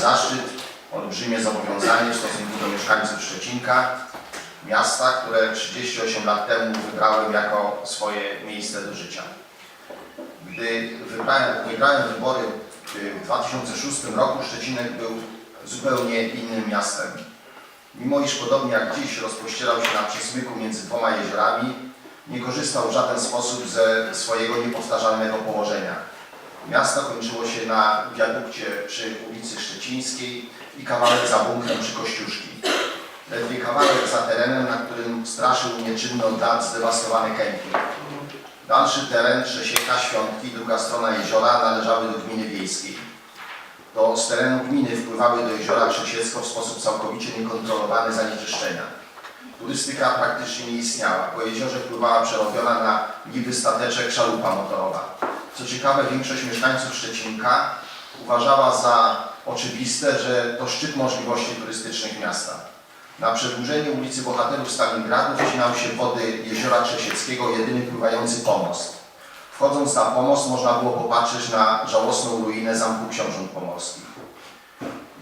zaszczyt, olbrzymie zobowiązanie w stosunku do mieszkańców Szczecinka, miasta, które 38 lat temu wybrałem jako swoje miejsce do życia. Gdy wybrałem, wygrałem wybory w 2006 roku, Szczecinek był zupełnie innym miastem. Mimo iż podobnie jak dziś rozpościerał się na przesmyku między dwoma jeziorami, nie korzystał w żaden sposób ze swojego niepowtarzalnego położenia. Miasto kończyło się na wiadukcie przy ulicy Szczecińskiej i kawałek za bunkrem przy Kościuszki. Ledwie kawałek za terenem, na którym straszył nieczynny od zdewastowany kemping. Dalszy teren Trzesieka, Świątki, druga strona jeziora należały do gminy wiejskiej. To z terenu gminy wpływały do jeziora Krzesiecko w sposób całkowicie niekontrolowany zanieczyszczenia. Turystyka praktycznie nie istniała. Po jeziorze pływała przerobiona na niby stateczek szalupa motorowa. Co ciekawe, większość mieszkańców Szczecinka uważała za oczywiste, że to szczyt możliwości turystycznych miasta. Na przedłużeniu ulicy Bohaterów Stalingradu wcinał się wody jeziora Krzesieckiego jedyny pływający pomost. Wchodząc na pomost można było popatrzeć na żałosną ruinę Zamku Książąt Pomorskich.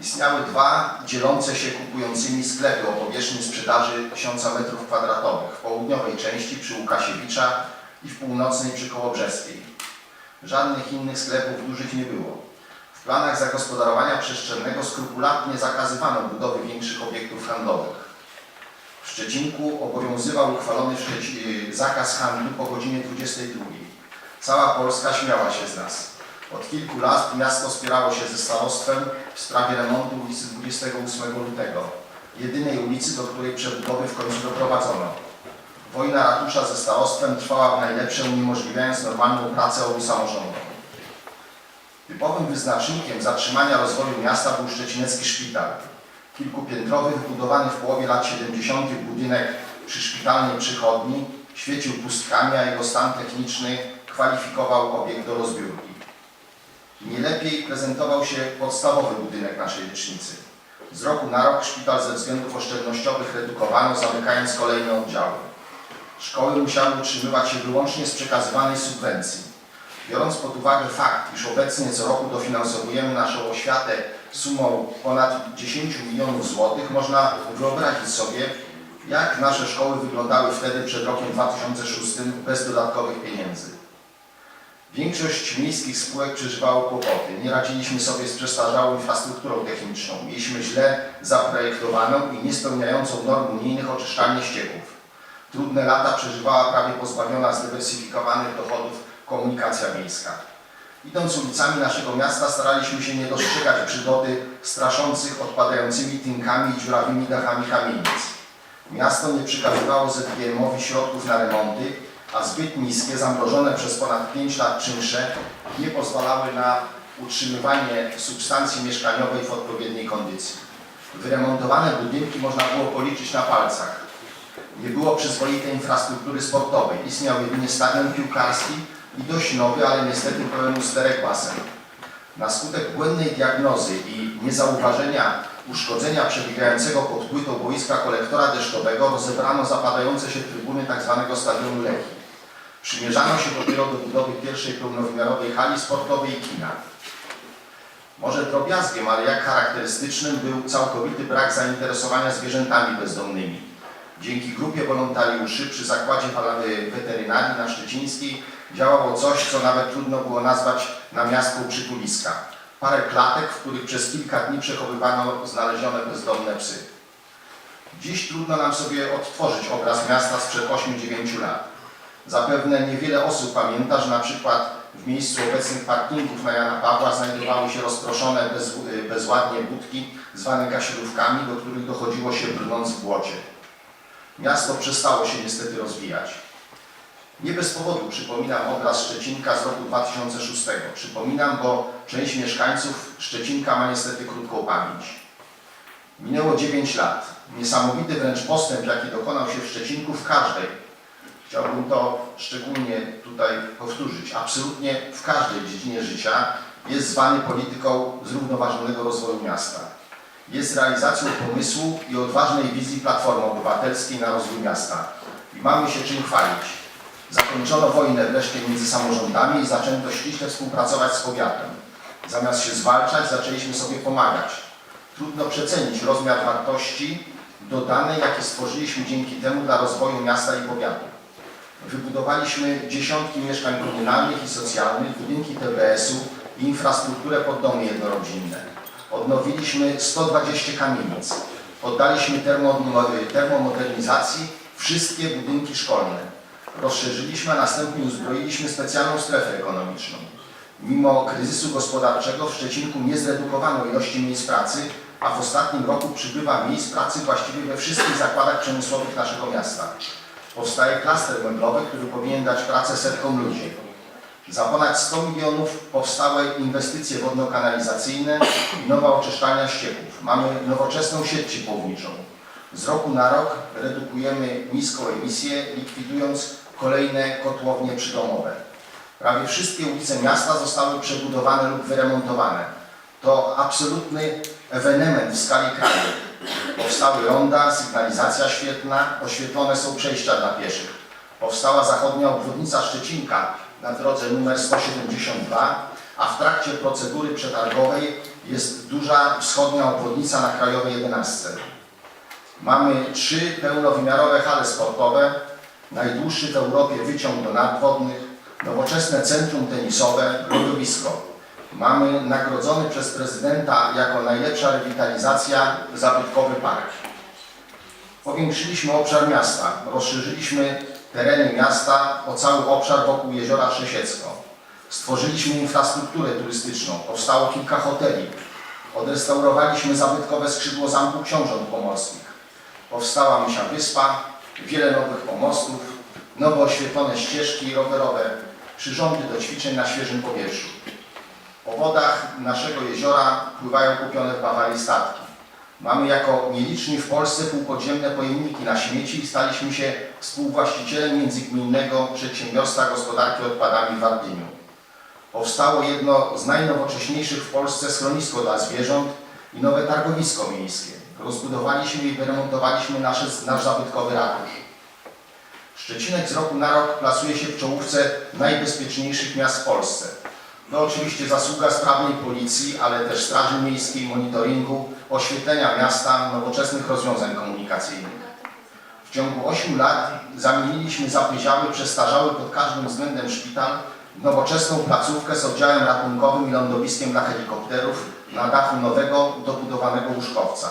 Istniały dwa dzielące się kupującymi sklepy o powierzchni sprzedaży 1000 m2 w południowej części przy Łukasiewicza i w północnej przy Kołobrzeskiej. Żadnych innych sklepów dużych nie było. W planach zagospodarowania przestrzennego skrupulatnie zakazywano budowy większych obiektów handlowych. W Szczecinku obowiązywał uchwalony Szczeci- zakaz handlu po godzinie 22. Cała Polska śmiała się z nas. Od kilku lat miasto spierało się ze starostwem w sprawie remontu ulicy 28 lutego, jedynej ulicy, do której przebudowy w końcu doprowadzono. Wojna ratusza ze starostwem trwała w najlepsze, uniemożliwiając normalną pracę obu samorządom. Typowym wyznacznikiem zatrzymania rozwoju miasta był szczecinecki szpital. Kilkupiętrowy, wybudowany w połowie lat 70. budynek przy szpitalnej przychodni świecił pustkami, a jego stan techniczny kwalifikował obiekt do rozbiórki. Nie lepiej prezentował się podstawowy budynek naszej lecznicy. Z roku na rok szpital ze względów oszczędnościowych redukowano, zamykając kolejne oddziały. Szkoły musiały utrzymywać się wyłącznie z przekazywanej subwencji. Biorąc pod uwagę fakt, iż obecnie co roku dofinansowujemy naszą oświatę sumą ponad 10 milionów złotych, można wyobrazić sobie, jak nasze szkoły wyglądały wtedy przed rokiem 2006 bez dodatkowych pieniędzy. Większość miejskich spółek przeżywało kłopoty. Nie radziliśmy sobie z przestarzałą infrastrukturą techniczną. Mieliśmy źle zaprojektowaną i niespełniającą norm unijnych oczyszczalnię ścieków. Trudne lata przeżywała prawie pozbawiona zdywersyfikowanych dochodów komunikacja miejska. Idąc ulicami naszego miasta staraliśmy się nie dostrzegać przygody straszących odpadającymi tynkami i dziurawymi dachami kamienic. Miasto nie przekazywało ZGM-owi środków na remonty, a zbyt niskie, zamrożone przez ponad 5 lat czynsze nie pozwalały na utrzymywanie substancji mieszkaniowej w odpowiedniej kondycji. Wyremontowane budynki można było policzyć na palcach. Nie było przyzwoitej infrastruktury sportowej. Istniał jedynie stadion piłkarski i dość nowy, ale niestety pełen usterek basen. Na skutek błędnej diagnozy i niezauważenia uszkodzenia przebiegającego pod płytą boiska kolektora deszczowego rozebrano zapadające się trybuny tzw. stadionu Lechii. Przymierzano się dopiero do budowy pierwszej pełnowymiarowej hali sportowej i kina. Może drobiazgiem, ale jak charakterystycznym był całkowity brak zainteresowania zwierzętami bezdomnymi. Dzięki grupie wolontariuszy przy zakładzie weterynarii na Szczecińskiej działało coś, co nawet trudno było nazwać namiastką przytuliska. Parę klatek, w których przez kilka dni przechowywano znalezione bezdomne psy. Dziś trudno nam sobie odtworzyć obraz miasta sprzed 8-9 lat. Zapewne niewiele osób pamięta, że na przykład w miejscu obecnych parkingów na Jana Pawła znajdowały się rozproszone bez, bezładnie budki zwane kasiorówkami, do których dochodziło się brnąc w błocie. Miasto przestało się niestety rozwijać. Nie bez powodu przypominam obraz Szczecinka z roku 2006. Przypominam, bo część mieszkańców Szczecinka ma niestety krótką pamięć. Minęło 9 lat. Niesamowity wręcz postęp, jaki dokonał się w Szczecinku w każdej, chciałbym to szczególnie tutaj powtórzyć, absolutnie w każdej dziedzinie życia jest zwany polityką zrównoważonego rozwoju miasta. Jest realizacją pomysłu i odważnej wizji Platformy Obywatelskiej na rozwój miasta. I mamy się czym chwalić. Zakończono wojnę wreszcie między samorządami i zaczęto ściśle współpracować z powiatem. Zamiast się zwalczać, zaczęliśmy sobie pomagać. Trudno przecenić rozmiar wartości dodanej, jakie stworzyliśmy dzięki temu dla rozwoju miasta i powiatu. Wybudowaliśmy dziesiątki mieszkań komunalnych i socjalnych, budynki TBS-u i infrastrukturę pod domy jednorodzinne. Odnowiliśmy 120 kamienic. Poddaliśmy termo, termomodernizacji wszystkie budynki szkolne. Rozszerzyliśmy, a następnie uzbroiliśmy specjalną strefę ekonomiczną. Mimo kryzysu gospodarczego w Szczecinku nie zredukowano ilości miejsc pracy, a w ostatnim roku przybywa miejsc pracy właściwie we wszystkich zakładach przemysłowych naszego miasta. Powstaje klaster meblowy, który powinien dać pracę setkom ludzi. Za ponad 100 milionów powstały inwestycje wodno-kanalizacyjne i nowe oczyszczalnia ścieków. Mamy nowoczesną sieć ciepłowniczą. Z roku na rok redukujemy niską emisję, likwidując kolejne kotłownie przydomowe. Prawie wszystkie ulice miasta zostały przebudowane lub wyremontowane. To absolutny ewenement w skali kraju. Powstały ronda, sygnalizacja świetna, oświetlone są przejścia dla pieszych. Powstała zachodnia obwodnica Szczecinka na drodze nr 172, a w trakcie procedury przetargowej jest duża wschodnia obwodnica na Krajowej 11. Mamy trzy pełnowymiarowe hale sportowe, najdłuższy w Europie wyciąg do nadwodnych, nowoczesne centrum tenisowe, lodowisko. Mamy nagrodzony przez prezydenta jako najlepsza rewitalizacja zabytkowy park. Powiększyliśmy obszar miasta, rozszerzyliśmy tereny miasta o cały obszar wokół jeziora Trzesiecko. Stworzyliśmy infrastrukturę turystyczną, powstało kilka hoteli. Odrestaurowaliśmy zabytkowe skrzydło Zamku Książąt Pomorskich. Powstała Misia Wyspa, wiele nowych pomostów, nowo oświetlone ścieżki rowerowe, przyrządy do ćwiczeń na świeżym powietrzu. Po wodach naszego jeziora pływają kupione w Bawarii statki. Mamy jako nieliczni w Polsce półpodziemne pojemniki na śmieci i staliśmy się współwłaścicielem międzygminnego przedsiębiorstwa gospodarki odpadami w Wardyniu. Powstało jedno z najnowocześniejszych w Polsce schronisko dla zwierząt i nowe targowisko miejskie. Rozbudowaliśmy i wyremontowaliśmy nasz zabytkowy ratusz. Szczecinek z roku na rok plasuje się w czołówce najbezpieczniejszych miast w Polsce. To oczywiście zasługa sprawnej policji, ale też straży miejskiej, monitoringu, oświetlenia miasta, nowoczesnych rozwiązań komunikacyjnych. W ciągu 8 lat zamieniliśmy zapyziały, przestarzały pod każdym względem szpital w nowoczesną placówkę z oddziałem ratunkowym i lądowiskiem dla helikopterów na dachu nowego, dobudowanego łóżkowca.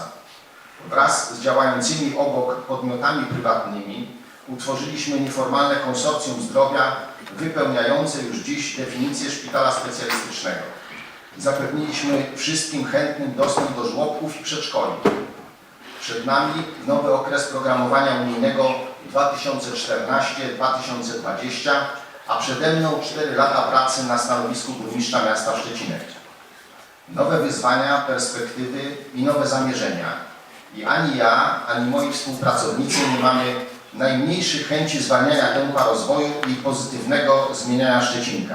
Wraz z działającymi obok podmiotami prywatnymi utworzyliśmy nieformalne konsorcjum zdrowia wypełniające już dziś definicję szpitala specjalistycznego. Zapewniliśmy wszystkim chętnym dostęp do żłobków i przedszkoli. Przed nami nowy okres programowania unijnego 2014-2020, a przede mną 4 lata pracy na stanowisku burmistrza miasta Szczecinek. Nowe wyzwania, perspektywy i nowe zamierzenia. I ani ja, ani moi współpracownicy nie mamy najmniejszych chęci zwalniania tempa rozwoju i pozytywnego zmieniania Szczecinka,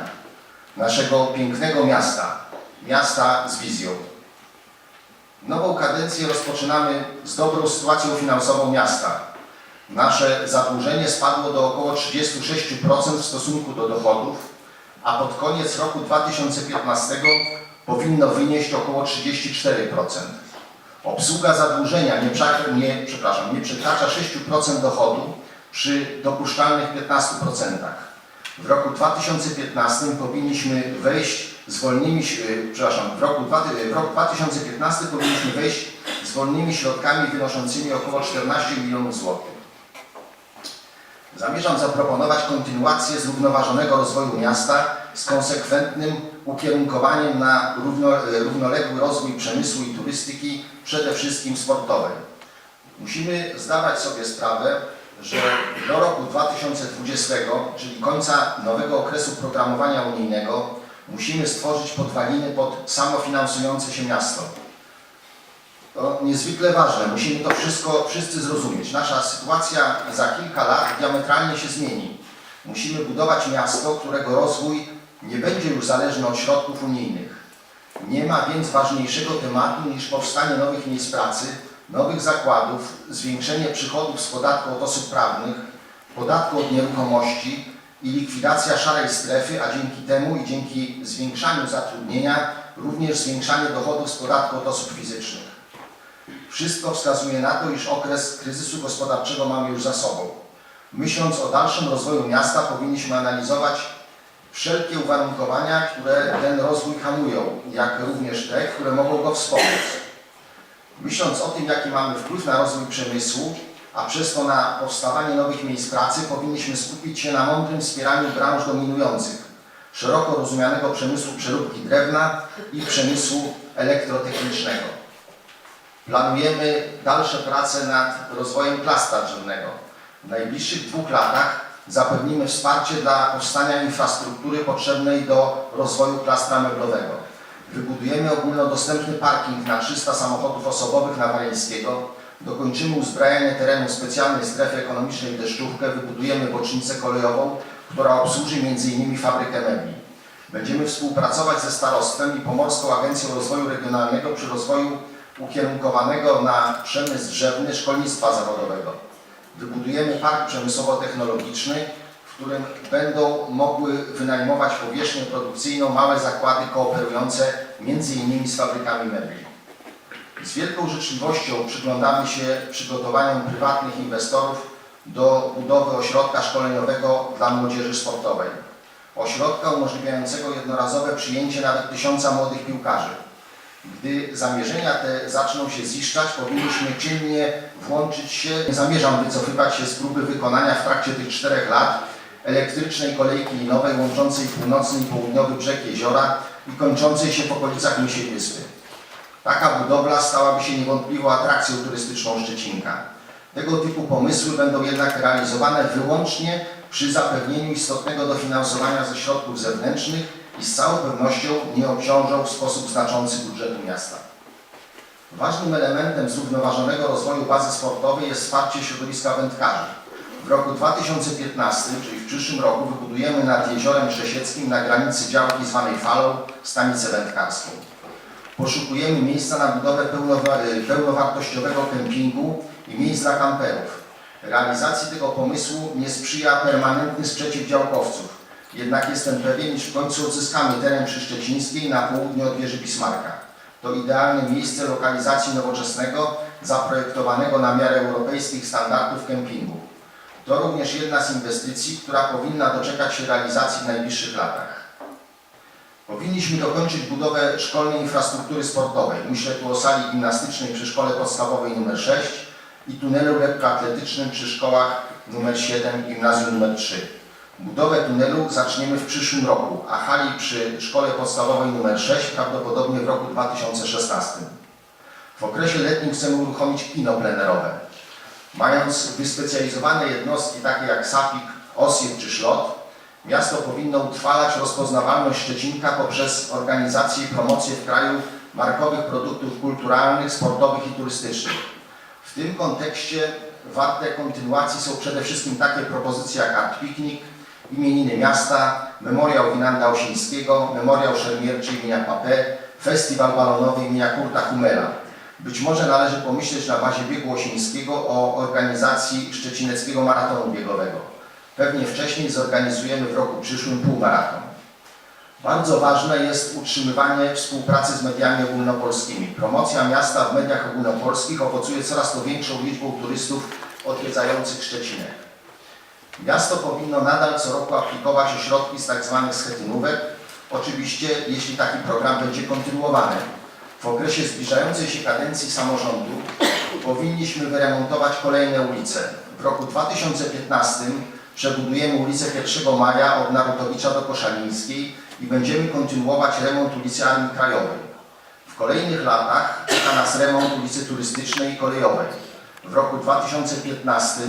naszego pięknego miasta, miasta z wizją. Nową kadencję rozpoczynamy z dobrą sytuacją finansową miasta. Nasze zadłużenie spadło do około 36% w stosunku do dochodów, a pod koniec roku 2015 powinno wynieść około 34%. Obsługa zadłużenia nie, nie, przepraszam, nie przekracza 6% dochodu przy dopuszczalnych 15%. W roku 2015 powinniśmy wejść z wolnymi, e, przepraszam, w roku, dwa- w roku 2015 powinniśmy wejść z wolnymi środkami wynoszącymi około 14 milionów złotych. Zamierzam zaproponować kontynuację zrównoważonego rozwoju miasta z konsekwentnym ukierunkowaniem na równo, e, równoległy rozwój przemysłu i turystyki, przede wszystkim sportowej. Musimy zdawać sobie sprawę, że do roku 2020, czyli końca nowego okresu programowania unijnego, musimy stworzyć podwaliny pod samofinansujące się miasto. To niezwykle ważne, musimy to wszystko wszyscy zrozumieć. Nasza sytuacja za kilka lat diametralnie się zmieni. Musimy budować miasto, którego rozwój nie będzie już zależny od środków unijnych. Nie ma więc ważniejszego tematu niż powstanie nowych miejsc pracy, nowych zakładów, zwiększenie przychodów z podatku od osób prawnych, podatku od nieruchomości i likwidacja szarej strefy, a dzięki temu i dzięki zwiększaniu zatrudnienia również zwiększanie dochodów z podatku od osób fizycznych. Wszystko wskazuje na to, iż okres kryzysu gospodarczego mamy już za sobą. Myśląc o dalszym rozwoju miasta, powinniśmy analizować wszelkie uwarunkowania, które ten rozwój hamują, jak również te, które mogą go wspomóc. Myśląc o tym, jaki mamy wpływ na rozwój przemysłu, a przez to na powstawanie nowych miejsc pracy, powinniśmy skupić się na mądrym wspieraniu branż dominujących, szeroko rozumianego przemysłu przeróbki drewna i przemysłu elektrotechnicznego. Planujemy dalsze prace nad rozwojem klastra drzewnego. W najbliższych dwóch latach zapewnimy wsparcie dla powstania infrastruktury potrzebnej do rozwoju klastra meblowego. Wybudujemy ogólnodostępny parking na 300 samochodów osobowych na Waleńskiego, dokończymy uzbrajanie terenu specjalnej strefy ekonomicznej Deszczówkę, wybudujemy bocznicę kolejową, która obsłuży m.in. fabrykę mebli. Będziemy współpracować ze starostwem i Pomorską Agencją Rozwoju Regionalnego przy rozwoju ukierunkowanego na przemysł drzewny szkolnictwa zawodowego. Wybudujemy park przemysłowo-technologiczny, w którym będą mogły wynajmować powierzchnię produkcyjną małe zakłady kooperujące m.in. z fabrykami mebli. Z wielką życzliwością przyglądamy się przygotowaniom prywatnych inwestorów do budowy ośrodka szkoleniowego dla młodzieży sportowej. Ośrodka umożliwiającego jednorazowe przyjęcie nawet tysiąca młodych piłkarzy. Gdy zamierzenia te zaczną się ziszczać, powinniśmy czynnie włączyć się. Nie zamierzam wycofywać się z próby wykonania w trakcie tych czterech lat elektrycznej kolejki linowej łączącej północny i południowy brzeg jeziora i kończącej się w okolicach Wyspy. Taka budowla stałaby się niewątpliwą atrakcją turystyczną Szczecinka. Tego typu pomysły będą jednak realizowane wyłącznie przy zapewnieniu istotnego dofinansowania ze środków zewnętrznych i z całą pewnością nie obciążą w sposób znaczący budżetu miasta. Ważnym elementem zrównoważonego rozwoju bazy sportowej jest wsparcie środowiska wędkarzy. W roku 2015, czyli w przyszłym roku, wybudujemy nad Jeziorem Trzesieckim na granicy działki zwanej Falą stanicę wędkarską. Poszukujemy miejsca na budowę pełnowa- pełnowartościowego kempingu i miejsc dla kamperów. Realizacji tego pomysłu nie sprzyja permanentny sprzeciw działkowców. Jednak jestem pewien, iż w końcu odzyskamy teren przy Szczecińskiej na południe od wieży Bismarcka. To idealne miejsce lokalizacji nowoczesnego, zaprojektowanego na miarę europejskich standardów kempingu. To również jedna z inwestycji, która powinna doczekać się realizacji w najbliższych latach. Powinniśmy dokończyć budowę szkolnej infrastruktury sportowej. Myślę tu o sali gimnastycznej przy szkole podstawowej nr 6 i tunelu lekkoatletycznym przy szkołach nr 7 i gimnazjum nr 3. Budowę tunelu zaczniemy w przyszłym roku, a hali przy szkole podstawowej nr 6 prawdopodobnie w roku 2016. W okresie letnim chcemy uruchomić kino plenerowe. Mając wyspecjalizowane jednostki takie jak SAPIK, OSIR czy SZLOT, miasto powinno utrwalać rozpoznawalność Szczecinka poprzez organizację i promocję w kraju markowych produktów kulturalnych, sportowych i turystycznych. W tym kontekście warte kontynuacji są przede wszystkim takie propozycje jak Art Picnic, imieniny miasta, memoriał Winanda Osińskiego, memoriał szermierczy imienia Papé, festiwal balonowy imienia Kurta Humela. Być może należy pomyśleć na bazie biegu Osińskiego o organizacji szczecineckiego maratonu biegowego. Pewnie wcześniej zorganizujemy w roku przyszłym półmaraton. Bardzo ważne jest utrzymywanie współpracy z mediami ogólnopolskimi. Promocja miasta w mediach ogólnopolskich owocuje coraz to większą liczbą turystów odwiedzających Szczecinek. Miasto powinno nadal co roku aplikować o środki z tzw. schetynówek, oczywiście jeśli taki program będzie kontynuowany. W okresie zbliżającej się kadencji samorządu powinniśmy wyremontować kolejne ulice. W roku 2015 przebudujemy ulicę 1 Maja od Narutowicza do Koszalińskiej i będziemy kontynuować remont ulicy Armii Krajowej. W kolejnych latach czeka nas remont ulicy Turystycznej i Kolejowej. W roku 2015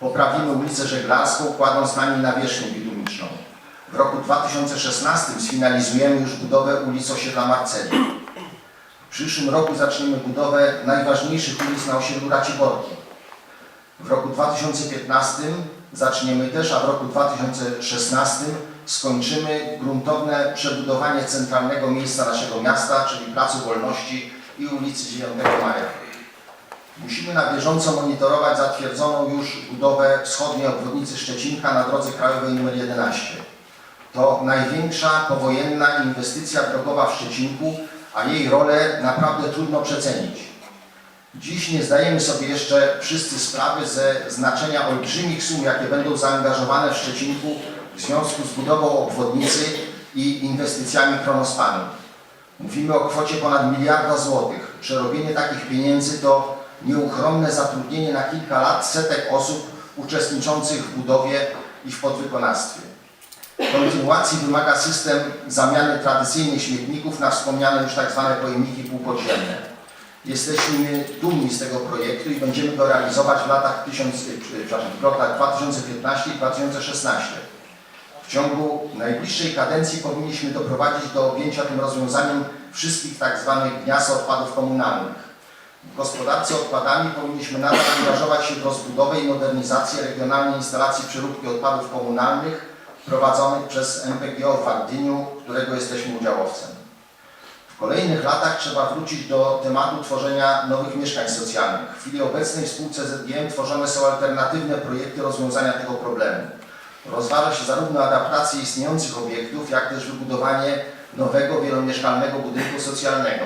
poprawimy ulicę Żeglarską, kładąc na niej nawierzchnię bitumiczną. W roku 2016 sfinalizujemy już budowę ulic osiedla Marceli. W przyszłym roku zaczniemy budowę najważniejszych ulic na osiedlu Raciborki. W roku 2015 zaczniemy też, a w roku 2016 skończymy gruntowne przebudowanie centralnego miejsca naszego miasta, czyli Placu Wolności i ulicy 9 Maja. Musimy na bieżąco monitorować zatwierdzoną już budowę wschodniej obwodnicy Szczecinka na drodze krajowej nr 11. To największa powojenna inwestycja drogowa w Szczecinku, a jej rolę naprawdę trudno przecenić. Dziś nie zdajemy sobie jeszcze wszyscy sprawy ze znaczenia olbrzymich sum, jakie będą zaangażowane w Szczecinku w związku z budową obwodnicy i inwestycjami Kronospanu. Mówimy o kwocie ponad miliarda złotych. Przerobienie takich pieniędzy to nieuchronne zatrudnienie na kilka lat setek osób uczestniczących w budowie i w podwykonawstwie. Kontynuacji wymaga system zamiany tradycyjnych śmietników na wspomniane już tzw. pojemniki półpodziemne. Jesteśmy dumni z tego projektu i będziemy go realizować w latach 1000, przepraszam, w latach 2015 i 2016. W ciągu najbliższej kadencji powinniśmy doprowadzić do objęcia tym rozwiązaniem wszystkich tzw. gniazd odpadów komunalnych. W gospodarce odpadami powinniśmy nadal angażować się w rozbudowę i modernizację regionalnej instalacji przeróbki odpadów komunalnych prowadzonych przez MPGO w Wagdyniu, którego jesteśmy udziałowcem. W kolejnych latach trzeba wrócić do tematu tworzenia nowych mieszkań socjalnych. W chwili obecnej w spółce ZGM tworzone są alternatywne projekty rozwiązania tego problemu. Rozważa się zarówno adaptację istniejących obiektów, jak też wybudowanie nowego wielomieszkalnego budynku socjalnego.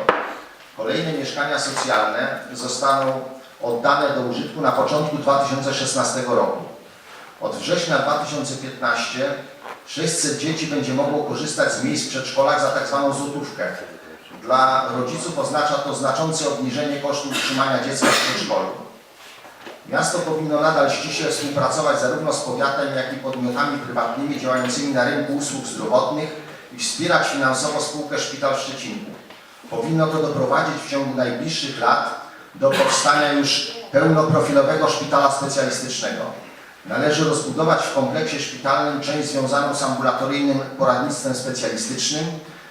Kolejne mieszkania socjalne zostaną oddane do użytku na początku 2016 roku. Od września 2015 600 dzieci będzie mogło korzystać z miejsc w przedszkolach za tzw. złotówkę. Dla rodziców oznacza to znaczące obniżenie kosztów utrzymania dziecka w przedszkolu. Miasto powinno nadal ściśle współpracować zarówno z powiatem, jak i podmiotami prywatnymi działającymi na rynku usług zdrowotnych i wspierać finansowo spółkę Szpital w Szczecinku. Powinno to doprowadzić w ciągu najbliższych lat do powstania już pełnoprofilowego szpitala specjalistycznego. Należy rozbudować w kompleksie szpitalnym część związaną z ambulatoryjnym poradnictwem specjalistycznym,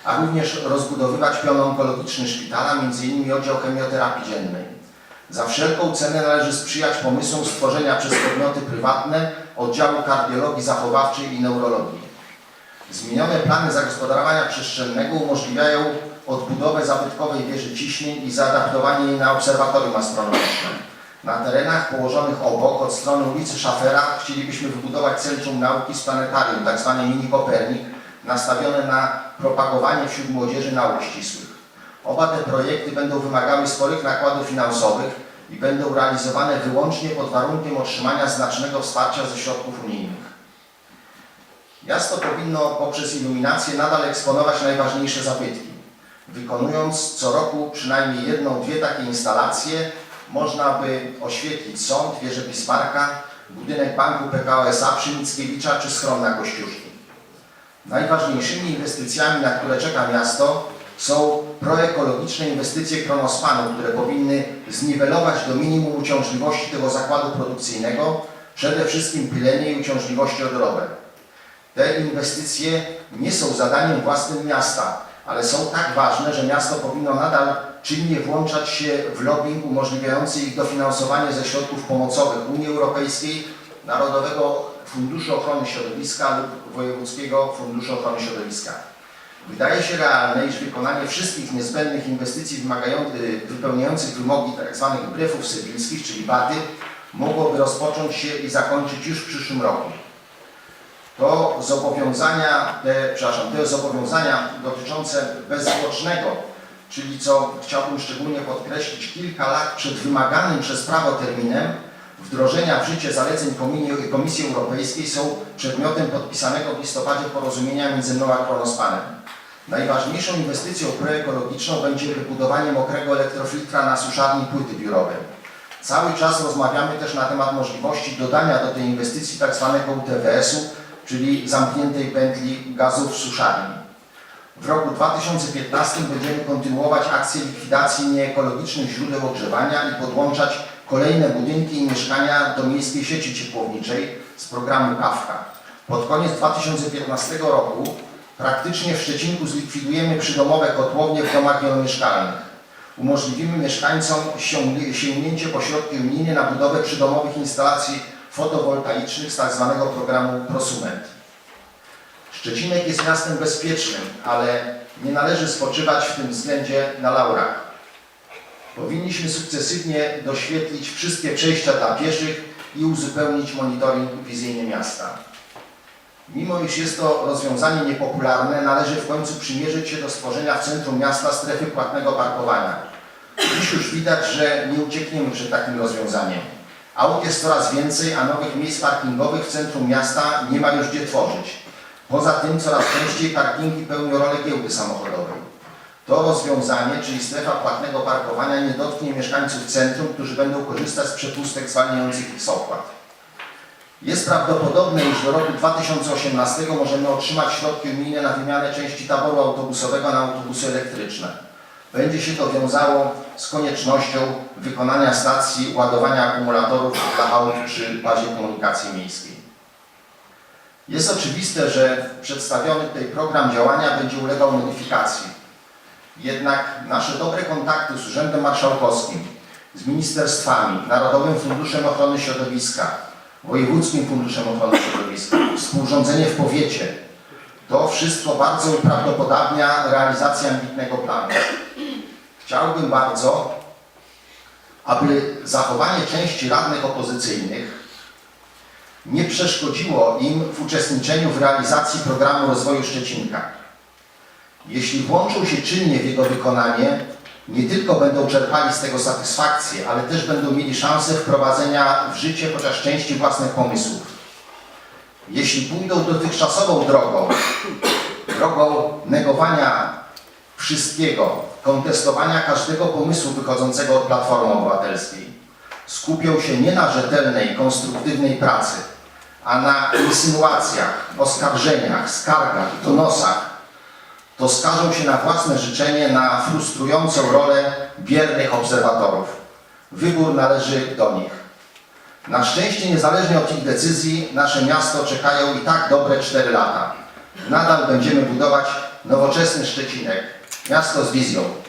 a również rozbudowywać pion onkologiczny szpitala, m.in. oddział chemioterapii dziennej. Za wszelką cenę należy sprzyjać pomysłom stworzenia przez podmioty prywatne oddziału kardiologii zachowawczej i neurologii. Zmienione plany zagospodarowania przestrzennego umożliwiają odbudowę zabytkowej wieży ciśnień i zaadaptowanie jej na obserwatorium astronomiczne. Na terenach położonych obok, od strony ulicy Szafera, chcielibyśmy wybudować Centrum Nauki z Planetarium, tzw. mini Kopernik, nastawione na propagowanie wśród młodzieży nauk ścisłych. Oba te projekty będą wymagały sporych nakładów finansowych i będą realizowane wyłącznie pod warunkiem otrzymania znacznego wsparcia ze środków unijnych. Miasto powinno poprzez iluminację nadal eksponować najważniejsze zabytki. Wykonując co roku przynajmniej jedną, dwie takie instalacje, można by oświetlić sąd, wieżę Bismarka, budynek Banku PKO SA czy schron na Kościuszki. Najważniejszymi inwestycjami, na które czeka miasto, są proekologiczne inwestycje Kronospanu, które powinny zniwelować do minimum uciążliwości tego zakładu produkcyjnego, przede wszystkim pylenie i uciążliwości odorowe. Te inwestycje nie są zadaniem własnym miasta, ale są tak ważne, że miasto powinno nadal czynnie włączać się w lobbying umożliwiający ich dofinansowanie ze środków pomocowych Unii Europejskiej, Narodowego Funduszu Ochrony Środowiska lub Wojewódzkiego Funduszu Ochrony Środowiska. Wydaje się realne, iż wykonanie wszystkich niezbędnych inwestycji wymagających, wypełniających wymogi tzw. brefów sybirskich, czyli baty, mogłoby rozpocząć się i zakończyć już w przyszłym roku. To zobowiązania, te, przepraszam, te zobowiązania dotyczące bezzwłocznego, czyli co chciałbym szczególnie podkreślić, kilka lat przed wymaganym przez prawo terminem wdrożenia w życie zaleceń Komisji Europejskiej są przedmiotem podpisanego w listopadzie porozumienia między mną a Kronospanem. Najważniejszą inwestycją proekologiczną będzie wybudowanie mokrego elektrofiltra na suszarni płyty biurowej. Cały czas rozmawiamy też na temat możliwości dodania do tej inwestycji tzw. UTWS-u, czyli zamkniętej pętli gazów w suszarni. W roku 2015 będziemy kontynuować akcję likwidacji nieekologicznych źródeł ogrzewania i podłączać kolejne budynki i mieszkania do miejskiej sieci ciepłowniczej z programu KAFKA. Pod koniec 2015 roku praktycznie w Szczecinku zlikwidujemy przydomowe kotłownie w domach wielomieszkalnych. Umożliwimy mieszkańcom sięgnięcie po środki unijne na budowę przydomowych instalacji fotowoltaicznych z tzw. programu Prosument. Szczecinek jest miastem bezpiecznym, ale nie należy spoczywać w tym względzie na laurach. Powinniśmy sukcesywnie doświetlić wszystkie przejścia dla pieszych i uzupełnić monitoring wizyjny miasta. Mimo iż jest to rozwiązanie niepopularne, należy w końcu przymierzyć się do stworzenia w centrum miasta strefy płatnego parkowania. Dziś już widać, że nie uciekniemy przed takim rozwiązaniem. Aut jest coraz więcej, a nowych miejsc parkingowych w centrum miasta nie ma już gdzie tworzyć. Poza tym coraz częściej parkingi pełnią rolę giełdy samochodowej. To rozwiązanie, czyli strefa płatnego parkowania, nie dotknie mieszkańców centrum, którzy będą korzystać z przepustek zwalniających ich z opłat. Jest prawdopodobne, iż do roku 2018 możemy otrzymać środki unijne na wymianę części taboru autobusowego na autobusy elektryczne. Będzie się to wiązało z koniecznością wykonania stacji ładowania akumulatorów dla aut przy bazie komunikacji miejskiej. Jest oczywiste, że przedstawiony tutaj program działania będzie ulegał modyfikacji. Jednak nasze dobre kontakty z Urzędem Marszałkowskim, z ministerstwami, Narodowym Funduszem Ochrony Środowiska, Wojewódzkim Funduszem Ochrony Środowiska, współrządzenie w powiecie, to wszystko bardzo uprawdopodobnia realizację ambitnego planu. Chciałbym bardzo, aby zachowanie części radnych opozycyjnych nie przeszkodziło im w uczestniczeniu w realizacji programu rozwoju Szczecinka. Jeśli włączą się czynnie w jego wykonanie, nie tylko będą czerpali z tego satysfakcję, ale też będą mieli szansę wprowadzenia w życie chociaż części własnych pomysłów. Jeśli pójdą dotychczasową drogą, drogą negowania wszystkiego, kontestowania każdego pomysłu wychodzącego od Platformy Obywatelskiej, skupią się nie na rzetelnej, konstruktywnej pracy, a na insynuacjach, oskarżeniach, skargach, donosach, to skażą się na własne życzenie na frustrującą rolę biernych obserwatorów. Wybór należy do nich. Na szczęście, niezależnie od ich decyzji, nasze miasto czekają i tak dobre 4 lata. Nadal będziemy budować nowoczesny Szczecinek, miasto z wizją.